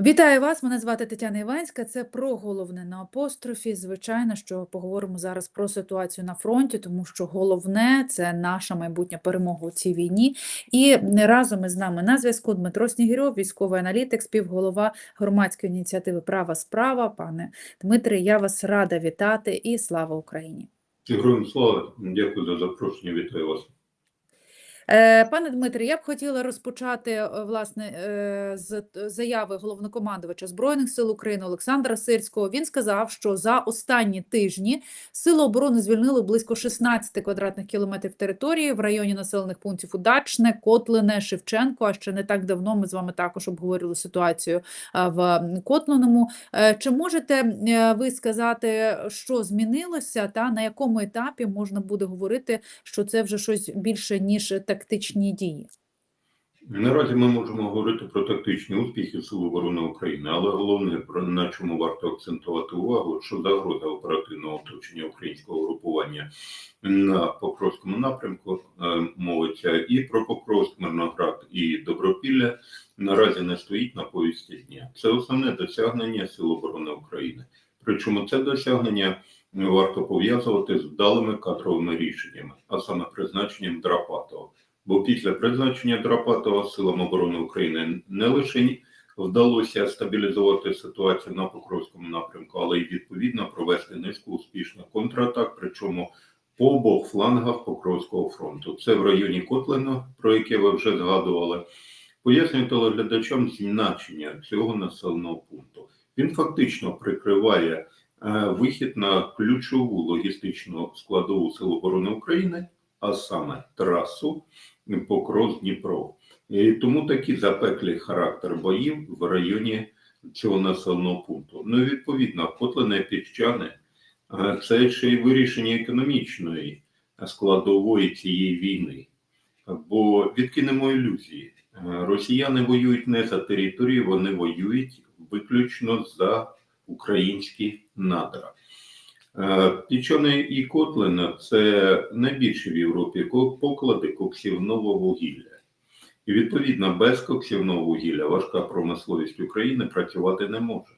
Вітаю вас! Мене звати Тетяна Іванська. Це про головне на апострофі. Звичайно, що поговоримо зараз про ситуацію на фронті, тому що головне це наша майбутня перемога у цій війні. І разом із нами на зв'язку Дмитро Снігирьов, військовий аналітик, співголова громадської ініціативи Права справа. Пане Дмитре, я вас рада вітати і слава Україні! Героям слава, дякую за запрошення. Вітаю вас. Е, Пане Дмитре, я б хотіла розпочати е, власне е, з заяви головнокомандувача Збройних сил України Олександра Сирського. Він сказав, що за останні тижні Сили оборони звільнили близько 16 квадратних кілометрів території в районі населених пунктів Удачне, Котлине, Шевченко. А ще не так давно ми з вами також обговорювали ситуацію в Котлиному. Чи можете ви сказати, що змінилося, та на якому етапі можна буде говорити, що це вже щось більше ніж тактичні дії? Наразі ми можемо говорити про тактичні успіхи Сил оборони України, але головне, на чому варто акцентувати увагу, що загроза оперативного оточення українського групування на Покровському напрямку е, мовиться і про Покровськ, Мирноград і Добропілля наразі не стоїть на повісті дня. Це основне досягнення Сил оборони України. Причому це досягнення варто пов'язувати з вдалими кадровими рішеннями, а саме призначенням Драпатова. Бо після призначення Драпатова силам оборони України не лише вдалося стабілізувати ситуацію на Покровському напрямку, але й відповідно провести низку успішних контратак, причому по обох флангах Покровського фронту. Це в районі Котлина, про яке ви вже згадували. Пояснюю телеглядачам значення цього населеного пункту. Він фактично прикриває е, вихід на ключову логістичну складову Сил оборони України, а саме трасу Покров Дніпро. І тому такий запеклий характер боїв в районі цього населеного пункту. Ну, відповідно, Котлине Піщане е, це ще й вирішення економічної складової цієї війни. Бо відкинемо ілюзії. Е, Росіяни воюють не за територію, вони воюють виключно за українські надра. Пічоне і Котлина це найбільші в Європі поклади коксівного вугілля. І відповідно без коксівного вугілля важка промисловість України працювати не може.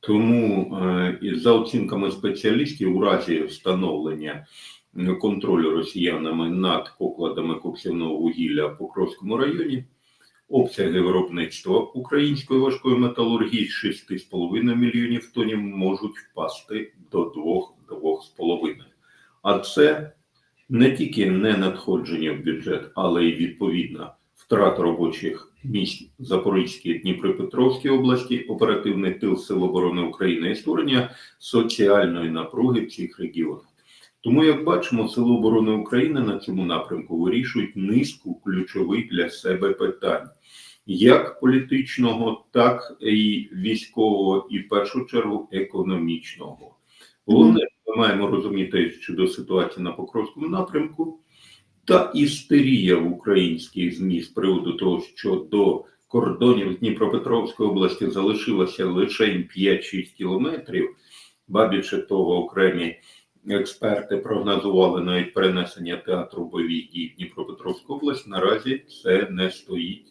Тому е, за оцінками спеціалістів, у разі встановлення контролю росіянами над покладами коксівного вугілля в Покровському районі, обсяги виробництва української важкої металургії з 6,5 мільйонів тонів можуть впасти до 2-2,5. А це не тільки не надходження в бюджет, але й відповідна втрата робочих місць Запорізькій Дніпропетровській області, оперативний тил Сил оборони України і створення соціальної напруги в цих регіонах. Тому, як бачимо, Сили оборони України на цьому напрямку вирішують низку ключових для себе питань, як політичного, так і військового, і в першу чергу економічного. Головне, ми маємо розуміти щодо ситуації на Покровському напрямку та істерія в українських ЗМІ з приводу того, що до кордонів Дніпропетровської області залишилося лише 5-6 кілометрів, ба більше того, окремі експерти прогнозували навіть перенесення театру бойових дій в Дніпропетровську область. Наразі це не стоїть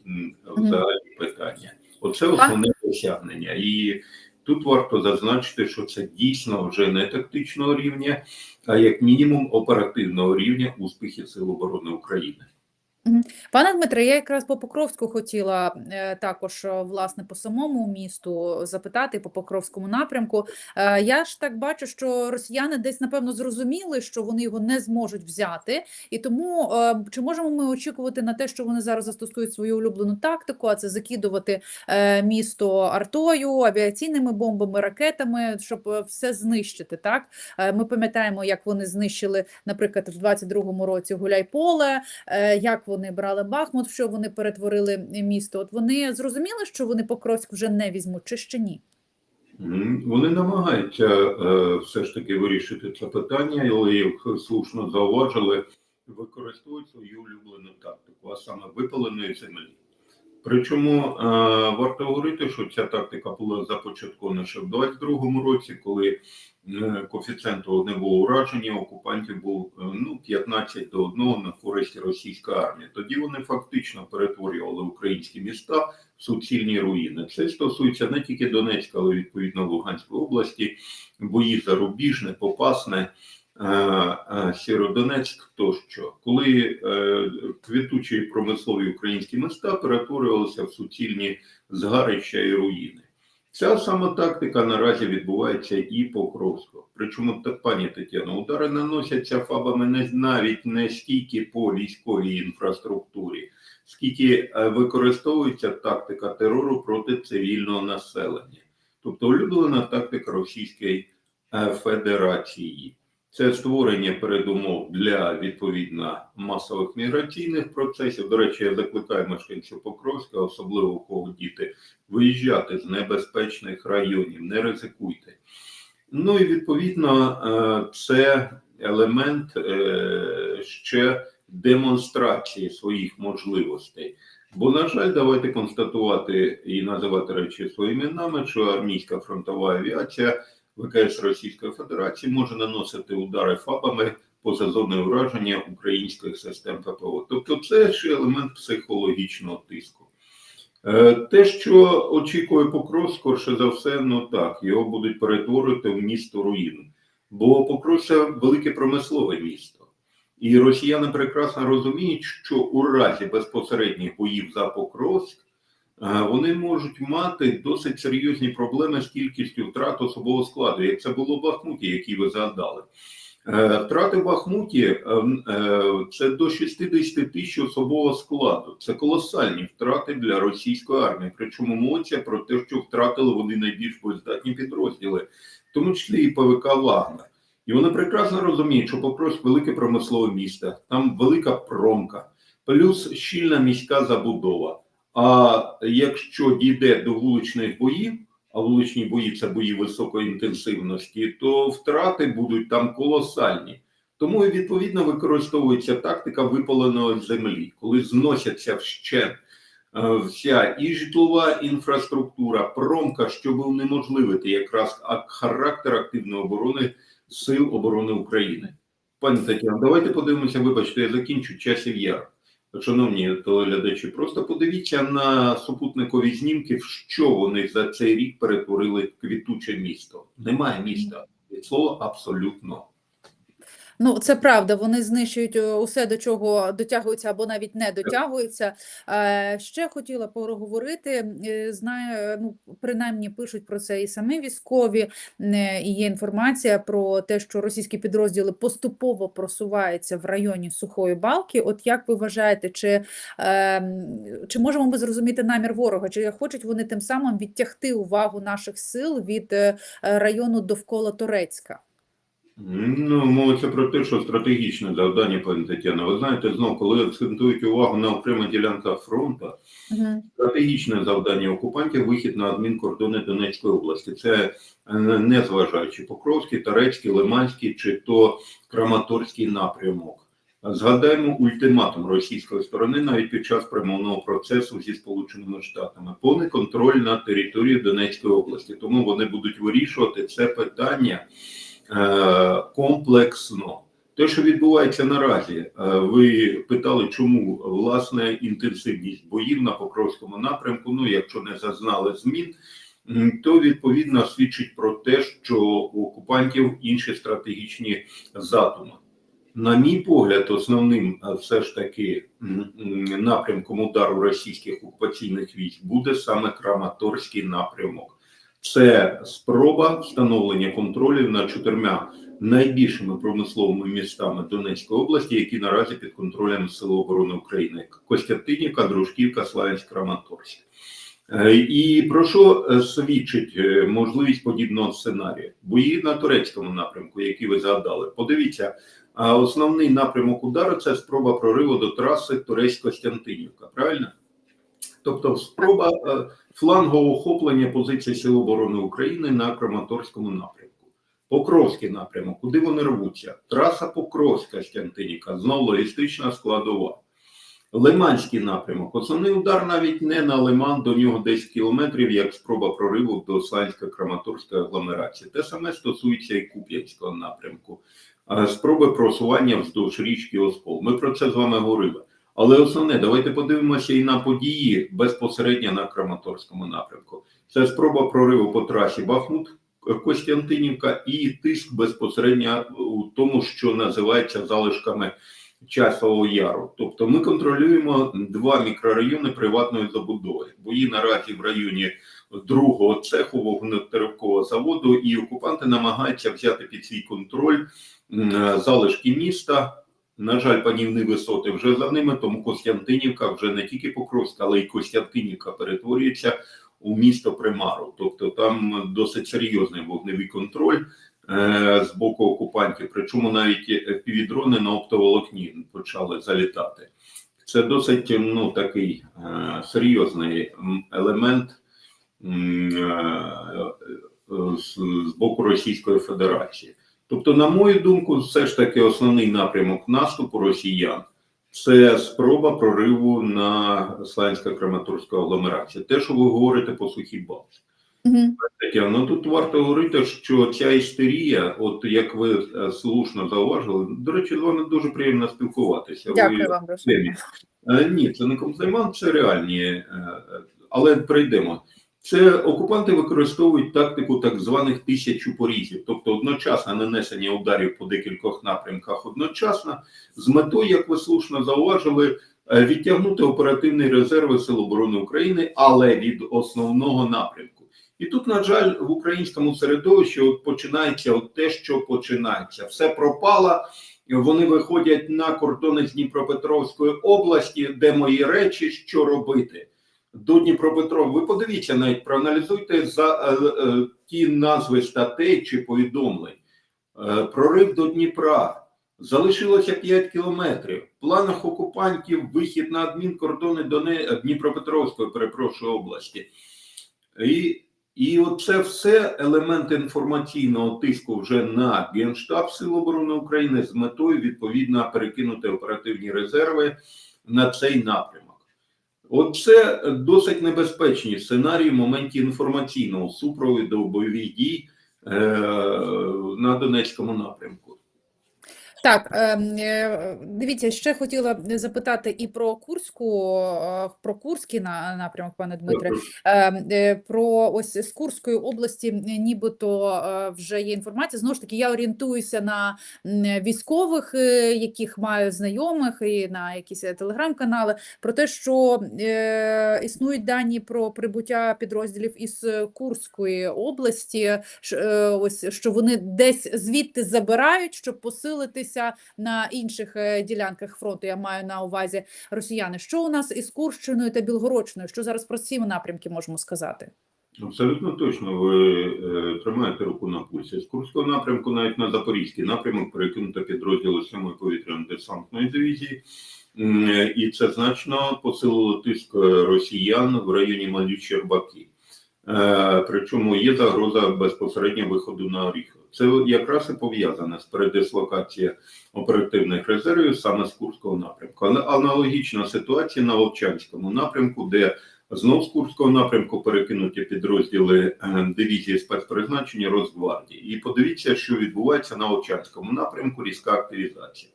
взагалі питання. Оце основне досягнення. І тут варто зазначити, що це дійсно вже не тактичного рівня, а як мінімум оперативного рівня успіхи Сил оборони України. Пане Дмитре, я якраз по Покровську хотіла е, також е, власне по самому місту запитати по Покровському напрямку. Е, Я ж так бачу, що росіяни десь напевно зрозуміли, що вони його не зможуть взяти, і тому чи можемо ми очікувати на те, що вони зараз застосують свою улюблену тактику, а це закидувати місто артою, авіаційними бомбами, ракетами, щоб все знищити? Так ми пам'ятаємо, як вони знищили, наприклад, в 22-му році Гуляйполе як вони брали Бахмут, що вони перетворили місто. От вони зрозуміли, що вони Покровськ вже не візьмуть, чи ще ні? Вони намагаються е, все ж таки вирішити це питання, але їх слушно зауважили, використовують свою улюблену тактику, а саме випаленої землі. Причому е, варто говорити, що ця тактика була започаткована ще в 22-му році, коли е, коефіцієнт вогневого ураження окупантів був е, ну, 15 до 1 на користь російської армії. Тоді вони фактично перетворювали українські міста в суцільні руїни. Це стосується не тільки Донецька, але відповідно Луганської області, бої за Рубіжне, Попасне. Е, е, Сєродонецьк тощо, коли е, квітучі промислові українські міста перетворювалися в суцільні згарища і руїни. Ця сама тактика наразі відбувається і по Кровську. Причому, пані Тетяно, удари наносяться фабами не навіть не стільки по військовій інфраструктурі, скільки е, використовується тактика терору проти цивільного населення, тобто улюблена тактика Російської е, Федерації. Це створення передумов для відповідно масових міграційних процесів. До речі, я закликаю мешканців Покровська, особливо у кого діти, виїжджати з небезпечних районів, не ризикуйте. Ну і відповідно, е, це елемент е, ще демонстрації своїх можливостей. Бо, на жаль, давайте констатувати і називати речі своїми іменами, що армійська фронтова авіація ВКС Російської Федерації може наносити удари ФАБами поза зоною ураження українських систем ППО. Тобто, це ще елемент психологічного тиску. Е, Те, що очікує Покров, скорше за все, ну так, його будуть перетворити в місто руїн. Бо Покров це велике промислове місто. І росіяни прекрасно розуміють, що у разі безпосередніх боїв за Покровськ вони можуть мати досить серйозні проблеми з кількістю втрат особового складу, як це було в Бахмуті, який ви згадали. Е, Втрати в Бахмуті е, е, це до 60 тисяч особового складу. Це колосальні втрати для російської армії. Причому мовиться про те, що втратили вони найбільш боєздатні підрозділи, в тому числі і ПВК Вагнер. І вони прекрасно розуміють, що Покровськ велике промислове місто, там велика промка, плюс щільна міська забудова. А якщо дійде до вуличних боїв, а вуличні бої це бої високої інтенсивності, то втрати будуть там колосальні. Тому відповідно використовується тактика випаленої землі, коли зносяться вщент е, вся і житлова інфраструктура, промка, щоб унеможливити якраз характер активної оборони Сил оборони України. Пані Тетяно, давайте подивимося, вибачте, я закінчу часів яр. Шановні телеглядачі, просто подивіться на супутникові знімки, що вони за цей рік перетворили в квітуче місто. Немає міста. Від слова абсолютно. Ну, це правда, вони знищують е, усе, до чого дотягуються або навіть не дотягуються. Е, Ще хотіла поговорити. е, Знаю, ну принаймні пишуть про це і самі військові. І є інформація про те, що російські підрозділи поступово просуваються в районі Сухої Балки. От як ви вважаєте, чи, чи можемо ми зрозуміти намір ворога? Чи хочуть вони тим самим відтягти увагу наших сил від району довкола Торецька? Ну, мовиться про те, що стратегічне завдання, пані Тетяна. Ви знаєте, знов, коли акцентують увагу на окремих ділянках фронту, Угу. Стратегічне завдання окупантів вихід на адмінкордони Донецької області. Це е, не зважаючи Покровський, Тарецький, Лиманський чи то Краматорський напрямок. Згадаємо ультиматум російської сторони навіть під час примовного процесу зі Сполученими Штатами. Повний контроль на території Донецької області. Тому вони будуть вирішувати це питання комплексно. Те, що відбувається наразі, е, ви питали, чому власне інтенсивність боїв на Покровському напрямку. Ну, якщо не зазнали змін, то відповідно свідчить про те, що у окупантів інші стратегічні задуми. На мій погляд, основним е, все ж таки напрямком удару російських окупаційних військ буде саме Краматорський напрямок. Це спроба встановлення контролю над чотирма найбільшими промисловими містами Донецької області, які наразі під контролем Сил оборони України: Костянтинівка, Дружківка, Славянськ, Краматорськ. Е, І про що е, свідчить е, можливість подібного сценарію? Бої на турецькому напрямку, які ви згадали. Подивіться, основний напрямок удару це спроба прориву до траси Турець-Костянтинівка. Правильно? Тобто, спроба е, флангового охоплення позицій Сил оборони України на Краматорському напрямку. Покровський напрямок, куди вони рвуться? Траса Покровська Стянтиніка, знову логістична складова. Лиманський напрямок. Основний удар навіть не на Лиман, до нього 10 кілометрів, як спроба прориву до Сланська-Краматорської агломерації. Те саме стосується і Куп'янського напрямку. Е, Спроби просування вздовж річки Оскол. Ми про це з вами говорили. Але основне, давайте подивимося і на події безпосередньо на Краматорському напрямку. Це спроба прориву по трасі Бахмут. Костянтинівка і тиск безпосередньо у тому, що називається залишками часового яру. Тобто ми контролюємо два мікрорайони приватної забудови. Бої наразі в районі другого цеху вогнетерпкового заводу, і окупанти намагаються взяти під свій контроль е, залишки міста. На жаль, панівні висоти вже за ними, тому Костянтинівка вже не тільки Покровська, але й Костянтинівка перетворюється у місто Примару. Тобто там досить серйозний вогневий контроль е, з боку окупантів. Причому навіть півдрони на оптоволокні почали залітати. Це досить ну, такий е, серйозний елемент е, е, з, з боку Російської Федерації. Тобто, на мою думку, все ж таки основний напрямок наступу росіян це спроба прориву на Славянсько-Краматорську агломерацію. Те, що ви говорите по сухій балці. Тетяно, ну тут варто говорити, що ця істерія, от як ви е, слушно зауважили, до речі, з вами дуже приємно спілкуватися. Дякую ви вам, темі. Е, Ні, це не комплімент, це реальні, е, але прийдемо. Це окупанти використовують тактику так званих тисячу порізів, тобто одночасне нанесення ударів по декількох напрямках одночасно, з метою, як ви слушно зауважили, е, відтягнути оперативні резерви Сил оборони України, але від основного напрямку. І тут, на жаль, в українському середовищі от починається от те, що починається. Все пропало. Вони виходять на кордони з Дніпропетровської області, де мої речі, що робити. До Дніпропетрова. Ви подивіться, навіть проаналізуйте за е, е, ті назви статей чи повідомлень. Е, прорив до Дніпра. Залишилося 5 кілометрів. В планах окупантів вихід на адмінкордони Доне... Дніпропетровської, перепрошую, області. І, і оце все елементи інформаційного тиску вже на Генштаб Сил оборони України з метою відповідно перекинути оперативні резерви на цей напрямок. Оце досить небезпечні сценарії в моменті інформаційного супроводу бойових дій е, на Донецькому напрямку. Так, ем, е, дивіться, ще хотіла запитати і про Курську, е, про Курський на- напрямок, пане Дмитре. Ем, е, Про ось з Курської області нібито вже є інформація. Знову ж таки, я орієнтуюся на військових, яких маю знайомих, і на якісь телеграм-канали, про те, що існують дані про прибуття підрозділів із Курської області, ось що вони десь звідти забирають, щоб посилитися на інших е, ділянках фронту. Я маю на увазі росіяни. Що у нас із Курщиною та Білгородщиною? Що зараз про ці напрямки можемо сказати? Абсолютно точно ви е, тримаєте руку на пульсі. З Курського напрямку, навіть на Запорізький напрямок, перекинуто підрозділи 7-ї повітряно-десантної дивізії, е, і це значно посилило тиск росіян в районі Малі Щербаки. Е, причому є загроза безпосередньо виходу на Оріхов. Це якраз і пов'язане з передислокацією оперативних резервів саме з Курського напрямку. Аналогічна ситуація на Вовчанському напрямку, де Знов з Курського напрямку перекинуті підрозділи е, дивізії спецпризначення Росгвардії. І подивіться, що відбувається на Овчанському напрямку, різка активізація.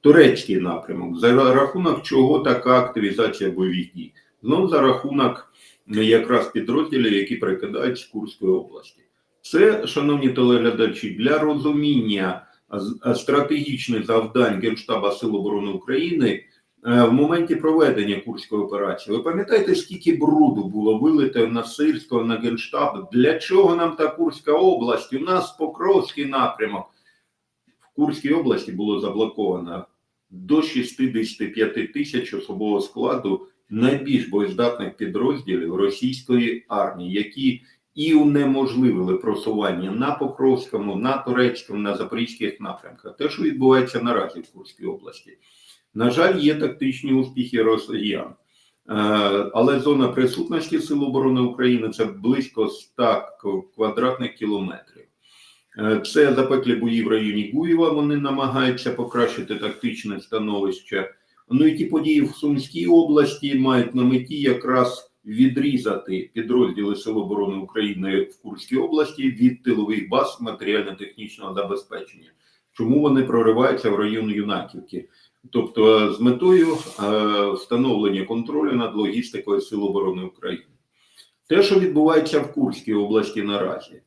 Турецький напрямок. За рахунок чого така активізація бойових дій? Знов за рахунок якраз підрозділів, які перекидають з Курської області. Це, шановні телеглядачі, для розуміння стратегічних завдань Генштаба Сил оборони України е, в моменті проведення курської операції. Ви пам'ятаєте, скільки бруду було вилите на Сирського, на Генштаб? Для чого нам та Курська область? У нас Покровський напрямок. В Курській області було заблоковано до 65 тисяч особового складу найбільш боєздатних підрозділів російської армії, які і унеможливили просування на Покровському, на Турецькому, на Запорізьких напрямках. Те, що відбувається наразі в Курській області. На жаль, є тактичні успіхи росіян. Е, Але зона присутності Сил оборони України це близько 100 квадратних кілометрів. Е, Це запеклі бої в районі Гуєва. Вони намагаються покращити тактичне становище. Ну і ті події в Сумській області мають на меті якраз відрізати підрозділи Сил оборони України в Курській області від тилових баз матеріально-технічного забезпечення. Чому вони прориваються в район Юнаківки? Тобто з метою е, встановлення контролю над логістикою Сил оборони України. Те, що відбувається в Курській області наразі,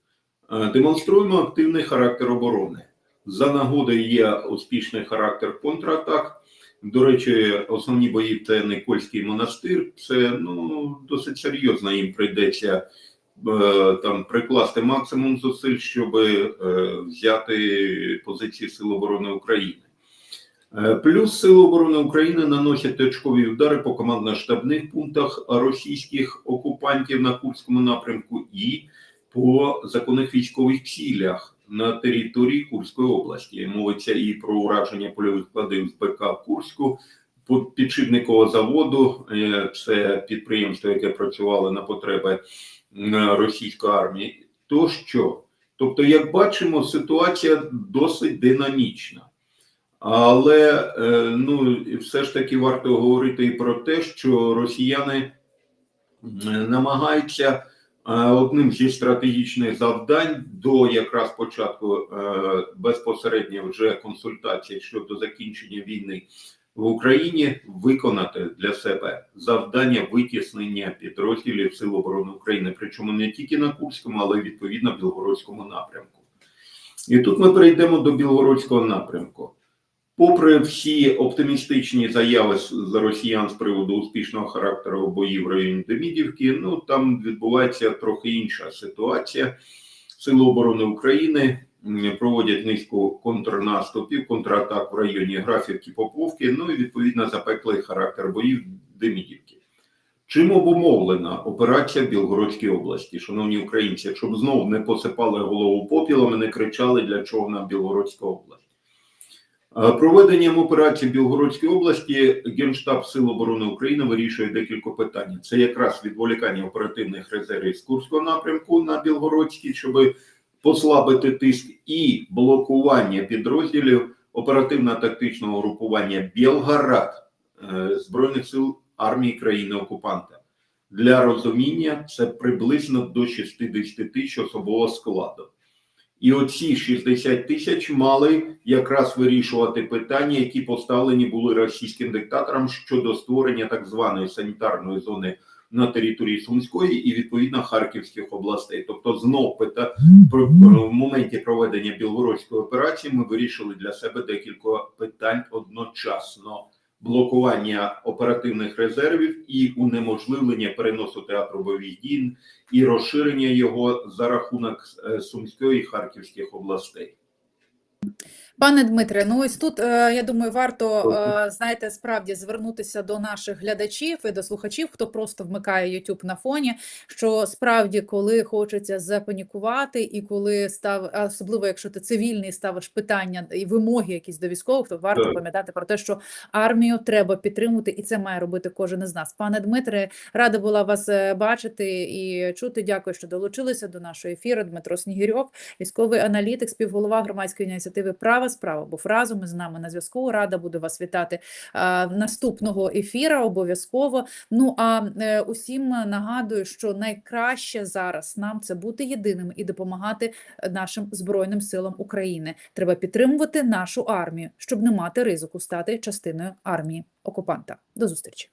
е, демонструємо активний характер оборони. За нагодою є успішний характер контратак. До речі, основні бої це Никольський монастир. Це ну досить серйозно їм прийдеться е, там прикласти максимум зусиль, щоб е, взяти позиції Сил оборони України. Е, Плюс Сили оборони України наносять точкові удари по командно-штабних пунктах російських окупантів на Курському напрямку і по законних військових цілях на території Курської області. Мовиться і про ураження польових складів з БК Курську, підшипникового заводу. е, Це підприємство, яке працювало на потреби російської армії. Тощо, тобто, як бачимо, ситуація досить динамічна. Але е, ну, все ж таки варто говорити і про те, що росіяни намагаються одним зі стратегічних завдань до якраз початку е, безпосередньо вже консультацій щодо закінчення війни в Україні виконати для себе завдання витіснення підрозділів Сил оборони України, причому не тільки на Курському, але й відповідно Білгородському напрямку. І тут ми перейдемо до Білгородського напрямку. Попри всі оптимістичні заяви з росіян з приводу успішного характеру боїв в районі Демідівки, ну там відбувається трохи інша ситуація. Сили оборони України проводять низку контрнаступів, контратак в районі Графівки Поповки, ну і відповідно запеклий характер боїв Демідівки. Чим обумовлена операція в Білгородській області, шановні українці, щоб знову не посипали голову попілом і не кричали, для чого нам Білгородська область. Е, Проведенням операції Білгородській області Генштаб Сил оборони України вирішує декілька питань. Це якраз відволікання оперативних резервів з Курського напрямку на Білгородський, щоб послабити тиск, і блокування підрозділів оперативно-тактичного групування Білгород е, Збройних сил армії країни-окупанта. Для розуміння це приблизно до 60 тисяч особового складу. І оці 60 тисяч мали якраз вирішувати питання, які поставлені були російським диктатором щодо створення так званої санітарної зони на території Сумської і відповідно Харківських областей. Тобто, знов пита в моменті проведення білгородської операції ми вирішили для себе декілька питань одночасно. Блокування оперативних резервів і унеможливлення переносу театру бойових дій і розширення його за рахунок е, Сумської і Харківських областей. Пане Дмитре, ну ось тут е, я думаю, варто е, знаєте, справді звернутися до наших глядачів і до слухачів, хто просто вмикає YouTube на фоні. Що справді, коли хочеться запанікувати, і коли став, особливо якщо ти цивільний, ставиш питання і вимоги якісь до військових, то варто Так. пам'ятати про те, що армію треба підтримувати, і це має робити кожен із нас. Пане Дмитре, рада була вас е, бачити і чути. Дякую, що долучилися до нашого ефіру. Дмитро Снігірьов, військовий аналітик, співголова громадської ініціативи Права справа. Був разом із нами на зв'язку. Рада буду вас вітати наступного ефіра. Обов'язково. Ну а е, усім нагадую, що найкраще зараз нам це бути єдиним і допомагати нашим збройним силам України. Треба підтримувати нашу армію, щоб не мати ризику стати частиною армії окупанта. До зустрічі.